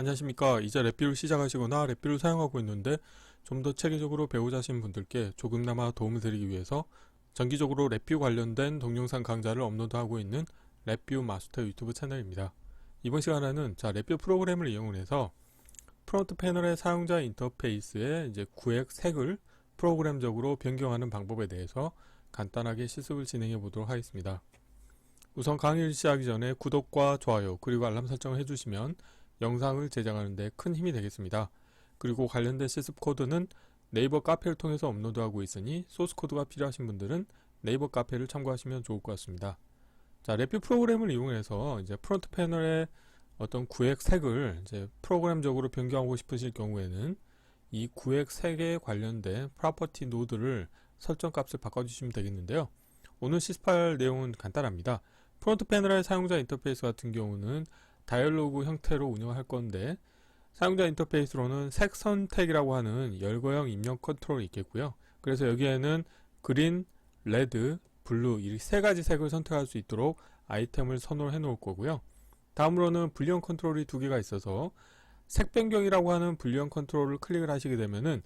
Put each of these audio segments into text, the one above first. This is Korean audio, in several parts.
안녕하십니까. 이제 랩뷰를 시작하시거나 랩뷰를 사용하고 있는데 좀 더 체계적으로 배우자 하신 분들께 조금나마 도움을 드리기 위해서 정기적으로 랩뷰 관련된 동영상 강좌를 업로드하고 있는 랩뷰 마스터 유튜브 채널입니다. 이번 시간에는 자, 랩뷰 프로그램을 이용을 해서 프론트 패널의 사용자 인터페이스의 이제 구획 색을 프로그램적으로 변경하는 방법에 대해서 간단하게 실습을 진행해 보도록 하겠습니다. 우선 강의를 시작하기 전에 구독과 좋아요 그리고 알람 설정을 해주시면 영상을 제작하는 데 큰 힘이 되겠습니다. 그리고 관련된 실습 코드는 네이버 카페를 통해서 업로드하고 있으니 소스 코드가 필요하신 분들은 네이버 카페를 참고하시면 좋을 것 같습니다. 자, 랩뷰 프로그램을 이용해서 이제 프론트 패널의 어떤 구획 색을 이제 프로그램적으로 변경하고 싶으실 경우에는 이 구획 색에 관련된 프로퍼티 노드를 설정 값을 바꿔주시면 되겠는데요. 오늘 실습할 내용은 간단합니다. 프론트 패널의 사용자 인터페이스 같은 경우는 다이얼로그 형태로 운영할 건데 사용자 인터페이스로는 색 선 택이라고 하는 열거형 입력 컨트롤이 있겠고요. 그래서 여기에는 그린, 레드, 블루 이 세 가지 색을 선택할 수 있도록 아이템을 선호해 놓을 거고요. 다음으로는 불리언 컨트롤이 두 개가 있어서 색 변경이라고 하는 불리언 컨트롤을 클릭을 하시게 되면은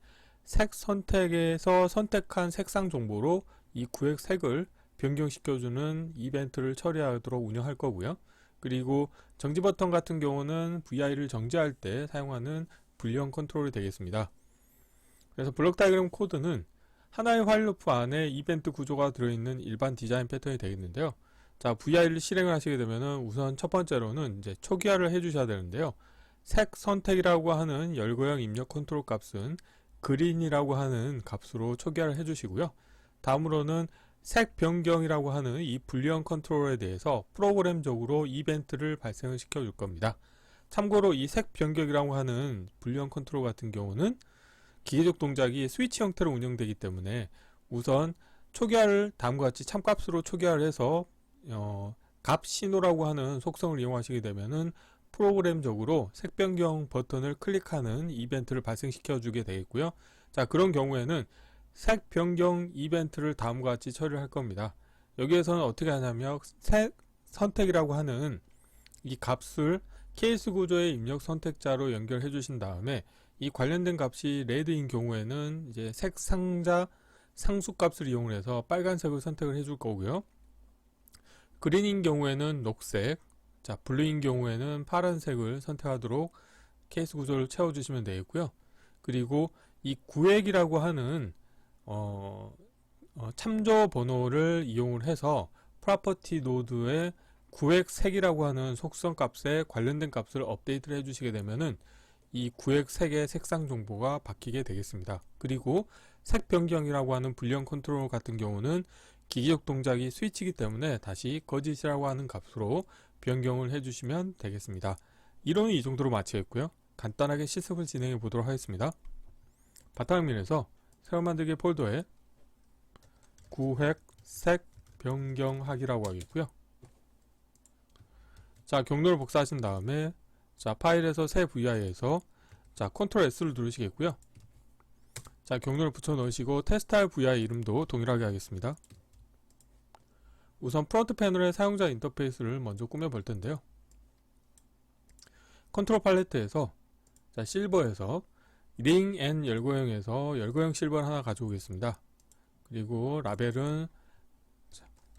색 선택에서 선택한 색상 정보로 이 구획 색을 변경시켜주는 이벤트를 처리하도록 운영할 거고요. 그리고 정지 버튼 같은 경우는 VI를 정지할 때 사용하는 불리언 컨트롤이 되겠습니다. 그래서 블록 다이그램 코드는 하나의 화일 루프 안에 이벤트 구조가 들어있는 일반 디자인 패턴이 되겠는데요. 자, VI를 실행을 하시게 되면은 우선 첫 번째로는 이제 초기화를 해주셔야 되는데요. 색 선택이라고 하는 열거형 입력 컨트롤 값은 그린이라고 하는 값으로 초기화를 해주시고요. 다음으로는 색 변경이라고 하는 이 불리언 컨트롤에 대해서 프로그램적으로 이벤트를 발생을 시켜 줄 겁니다. 참고로 이 색 변경이라고 하는 불리언 컨트롤 같은 경우는 기계적 동작이 스위치 형태로 운영되기 때문에 우선 초기화를 다음과 같이 참값으로 초기화를 해서 어, 값 신호라고 하는 속성을 이용하시게 되면은 프로그램적으로 색 변경 버튼을 클릭하는 이벤트를 발생시켜 주게 되겠고요. 자, 그런 경우에는 색 변경 이벤트를 다음과 같이 처리를 할 겁니다. 여기에서는 어떻게 하냐면 색 선택이라고 하는 이 값을 케이스 구조의 입력 선택자로 연결해 주신 다음에 이 관련된 값이 레드인 경우에는 이제 색 상자 상수 값을 이용해서 빨간색을 선택을 해 줄 거고요. 그린인 경우에는 녹색, 자 블루인 경우에는 파란색을 선택하도록 케이스 구조를 채워 주시면 되겠고요. 그리고 이 구획이라고 하는 어, 어, 참조 번호를 이용을 해서 프로퍼티 노드의 구획 색이라고 하는 속성 값에 관련된 값을 업데이트를 해주시게 되면은 이 구획 색의 색상 정보가 바뀌게 되겠습니다. 그리고 색 변경이라고 하는 불리언 컨트롤 같은 경우는 기계적 동작이 스위치이기 때문에 다시 거짓이라고 하는 값으로 변경을 해주시면 되겠습니다. 이론은 이 정도로 마치겠고요. 간단하게 실습을 진행해 보도록 하겠습니다. 바탕화면에서 새로 만들기 폴더에 구획 색 변경하기라고 하겠고요. 자, 경로를 복사하신 다음에 자, 파일에서 새 VI에서 자, 컨트롤 S를 누르시겠고요. 자, 경로를 붙여 넣으시고 테스트할 VI 이름도 동일하게 하겠습니다. 우선 프론트 패널의 사용자 인터페이스를 먼저 꾸며 볼 텐데요. 컨트롤 팔레트에서 자, 실버에서 링 앤 열고형에서 열고형 실버를 하나 가져오겠습니다. 그리고 라벨은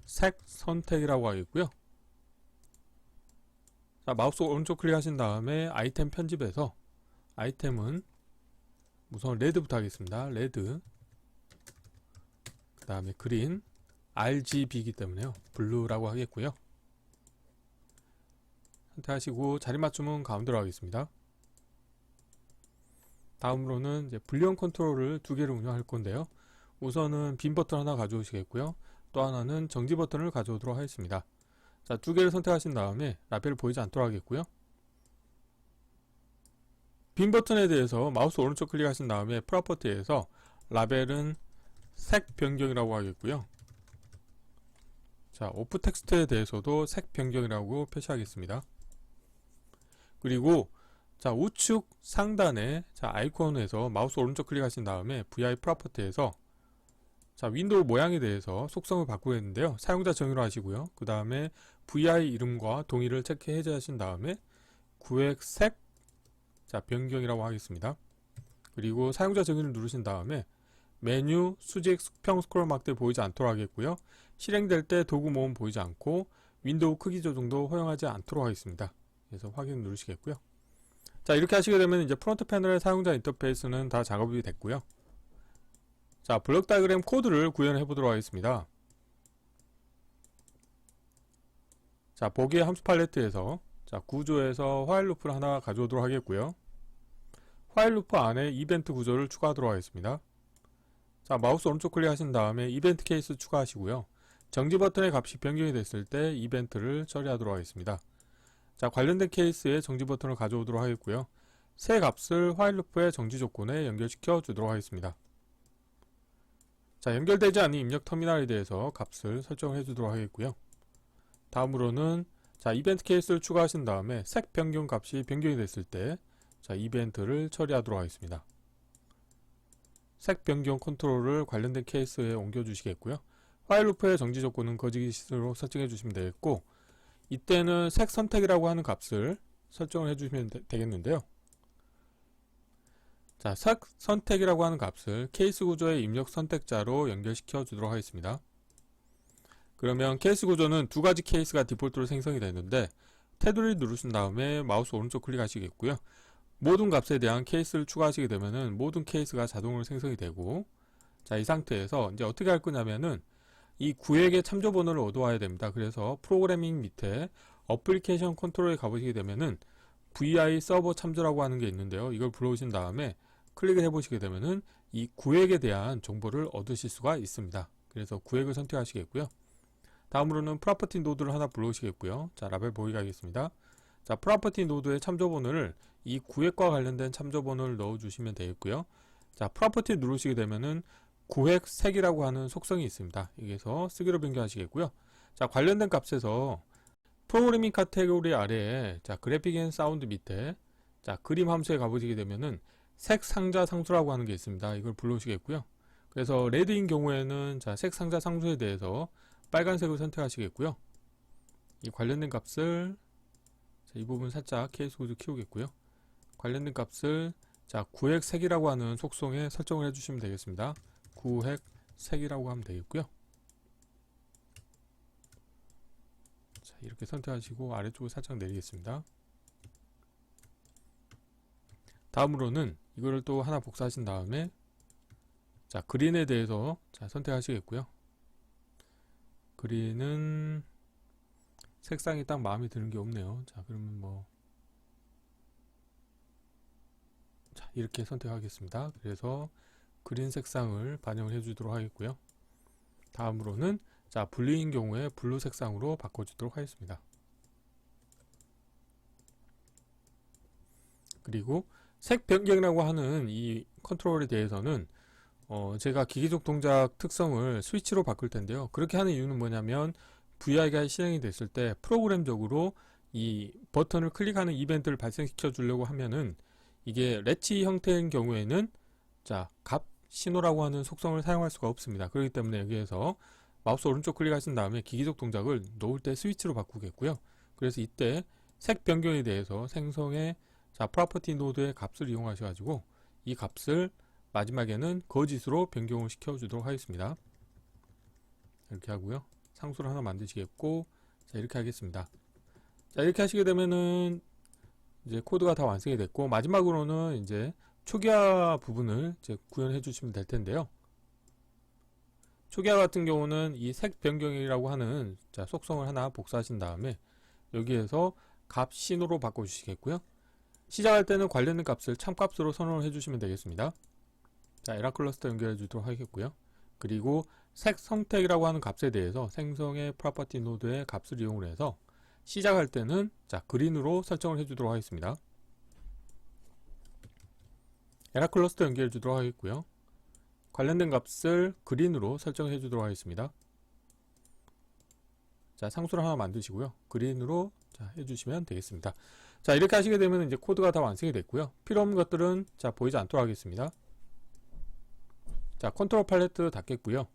색 선택이라고 하겠고요. 자, 마우스 오른쪽 클릭하신 다음에 아이템 편집에서 아이템은 우선 레드부터 하겠습니다. 레드 그 다음에 그린 RGB이기 때문에요. 블루라고 하겠고요. 선택하시고 자리 맞춤은 가운데로 하겠습니다. 다음으로는 이제 불리언 컨트롤을 두 개를 운영할 건데요. 우선은 빈 버튼 하나 가져오시겠고요. 또 하나는 정지 버튼을 가져오도록 하겠습니다. 자, 두 개를 선택하신 다음에 라벨을 보이지 않도록 하겠고요. 빈 버튼에 대해서 마우스 오른쪽 클릭하신 다음에 프로퍼티에서 라벨은 색 변경이라고 하겠고요. 자, 오프 텍스트에 대해서도 색 변경이라고 표시하겠습니다. 그리고 자, 우측 상단에 자, 아이콘에서 마우스 오른쪽 클릭하신 다음에 VI 프로퍼티에서 자, 윈도우 모양에 대해서 속성을 바꾸겠는데요. 사용자 정의로 하시고요. 그 다음에 VI 이름과 동의를 체크 해 제하신 다음에 구획 색 자, 변경이라고 하겠습니다. 그리고 사용자 정의를 누르신 다음에 메뉴, 수직, 수평 스크롤 막대 보이지 않도록 하겠고요. 실행될 때 도구 모음 보이지 않고 윈도우 크기 조정도 허용하지 않도록 하겠습니다. 그래서 확인 누르시겠고요. 자 이렇게 하시게 되면 이제 프론트 패널의 사용자 인터페이스는 다 작업이 됐고요. 자 블록 다이그램 코드를 구현해 보도록 하겠습니다. 자 보기의 함수 팔레트에서 자 구조에서 화일 루프를 하나 가져오도록 하겠고요. 화일 루프 안에 이벤트 구조를 추가하도록 하겠습니다. 자 마우스 오른쪽 클릭하신 다음에 이벤트 케이스 추가하시고요. 정지 버튼의 값이 변경이 됐을 때 이벤트를 처리하도록 하겠습니다. 자 관련된 케이스에 정지 버튼을 가져오도록 하겠고요. 새 값을 화일 루프의 정지 조건에 연결시켜 주도록 하겠습니다. 자 연결되지 않은 입력 터미널에 대해서 값을 설정해 주도록 하겠고요. 다음으로는 자 이벤트 케이스를 추가하신 다음에 색 변경 값이 변경이 됐을 때 자 이벤트를 처리하도록 하겠습니다. 색 변경 컨트롤을 관련된 케이스에 옮겨 주시겠고요. 파일 루프의 정지 조건은 거짓으로 설정해 주시면 되겠고 이때는 색 선택이라고 하는 값을 설정을 해 주시면 되 겠는데요. 자, 색 선택이라고 하는 값을 케이스 구조의 입력 선택자로 연결시켜 주도록 하겠습니다. 그러면 케이스 구조는 두 가지 케이스가 디폴트로 생성이 되는데 테두리 누르신 다음에 마우스 오른쪽 클릭하시겠고요. 모든 값에 대한 케이스를 추가하시게 되면은 모든 케이스가 자동으로 생성이 되고 자, 이 상태에서 이제 어떻게 할 거냐면은 이 구획의 참조 번호를 얻어와야 됩니다. 그래서 프로그래밍 밑에 어플리케이션 컨트롤에 가보시게 되면은 VI 서버 참조라고 하는 게 있는데요. 이걸 불러오신 다음에 클릭을 해보시게 되면은 이 구획에 대한 정보를 얻으실 수가 있습니다. 그래서 구획을 선택하시겠고요. 다음으로는 프로퍼티 노드를 하나 불러오시겠고요. 자, 라벨 보이게 하겠습니다. 자, 프로퍼티 노드의 참조 번호를 이 구획과 관련된 참조 번호를 넣어 주시면 되겠고요. 자, 프로퍼티 누르시게 되면은 구획 색이라고 하는 속성이 있습니다. 여기서 쓰기로 변경하시겠고요. 자, 관련된 값에서 프로그래밍 카테고리 아래에 자, 그래픽 앤 사운드 밑에 자, 그림 함수에 가보시게 되면은 색 상자 상수라고 하는 게 있습니다. 이걸 불러오시겠고요. 그래서 레드인 경우에는 자, 색 상자 상수에 대해서 빨간색을 선택하시겠고요. 이 관련된 값을 자, 이 부분 살짝 케이스 구조 키우겠고요. 관련된 값을 자, 구획 색이라고 하는 속성에 설정을 해주시면 되겠습니다. 구획 색이라고 하면 되겠고요. 자, 이렇게 선택하시고 아래쪽을 살짝 내리겠습니다. 다음으로는 이거를 또 하나 복사하신 다음에 자, 그린에 대해서 자, 선택하시겠고요. 그린은 색상이 딱 마음에 드는 게 없네요. 자, 그러면 뭐 자, 이렇게 선택하겠습니다. 그래서 그린 색상을 반영을 해주도록 하겠고요. 다음으로는 자 분리인 경우에 블루 색상으로 바꿔주도록 하겠습니다. 그리고 색 변경이라고 하는 이 컨트롤에 대해서는 어 제가 기계적 동작 특성을 스위치로 바꿀 텐데요. 그렇게 하는 이유는 뭐냐면 VI가 실행이 됐을 때 프로그램적으로 이 버튼을 클릭하는 이벤트를 발생시켜 주려고 하면은 이게 렛치 형태인 경우에는 자, 값 신호라고 하는 속성을 사용할 수가 없습니다. 그렇기 때문에 여기에서 마우스 오른쪽 클릭하신 다음에 기기적 동작을 놓을 때 스위치로 바꾸겠고요. 그래서 이때 색 변경에 대해서 생성의 자, 프로퍼티 노드의 값을 이용하셔 가지고 이 값을 마지막에는 거짓으로 변경을 시켜 주도록 하겠습니다. 이렇게 하고요. 상수를 하나 만드시겠고 자, 이렇게 하겠습니다. 자, 이렇게 하시게 되면은 이제 코드가 다 완성이 됐고 마지막으로는 이제 초기화 부분을 이제 구현해 주시면 될 텐데요. 초기화 같은 경우는 이 색 변경이라고 하는 자, 속성을 하나 복사하신 다음에 여기에서 값 신호로 바꿔 주시겠고요. 시작할 때는 관련된 값을 참값으로 선언을 해주시면 되겠습니다. 자, 에라 클러스터 연결해 주도록 하겠고요. 그리고 색 선택이라고 하는 값에 대해서 생성의 프로퍼티 노드의 값을 이용을 해서 시작할 때는 자 그린으로 설정을 해주도록 하겠습니다. 에라 클러스터 연결해 주도록 하겠고요. 관련된 값을 그린으로 설정해 주도록 하겠습니다. 자 상수를 하나 만드시고요. 그린으로 자, 해주시면 되겠습니다. 자 이렇게 하시게 되면 이제 코드가 다 완성이 됐고요. 필요 없는 것들은 자 보이지 않도록 하겠습니다. 자 컨트롤 팔레트 닫겠고요.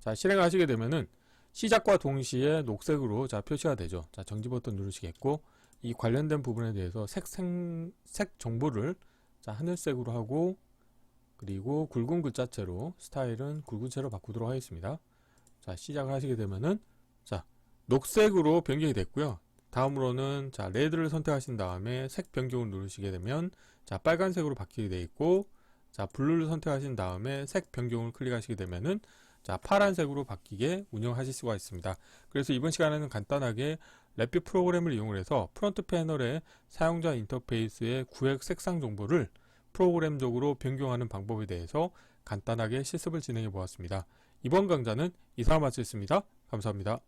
자 실행하시게 되면은 시작과 동시에 녹색으로 자 표시가 되죠. 자 정지 버튼 누르시겠고 이 관련된 부분에 대해서 색, 생, 색 정보를 자, 하늘색으로 하고 그리고 굵은 글자체로 스타일은 굵은 채로 바꾸도록 하겠습니다. 자, 시작을 하시게 되면은 자, 녹색으로 변경이 됐고요. 다음으로는 자, 레드를 선택하신 다음에 색 변경을 누르시게 되면 자, 빨간색으로 바뀌게 되어 있고 자, 블루를 선택하신 다음에 색 변경을 클릭하시게 되면은 자, 파란색으로 바뀌게 운영하실 수가 있습니다. 그래서 이번 시간에는 간단하게 랩뷰 프로그램을 이용을 해서 프론트 패널의 사용자 인터페이스의 구획 색상 정보를 프로그램적으로 변경하는 방법에 대해서 간단하게 실습을 진행해 보았습니다. 이번 강좌는 이상 마치겠습니다. 감사합니다.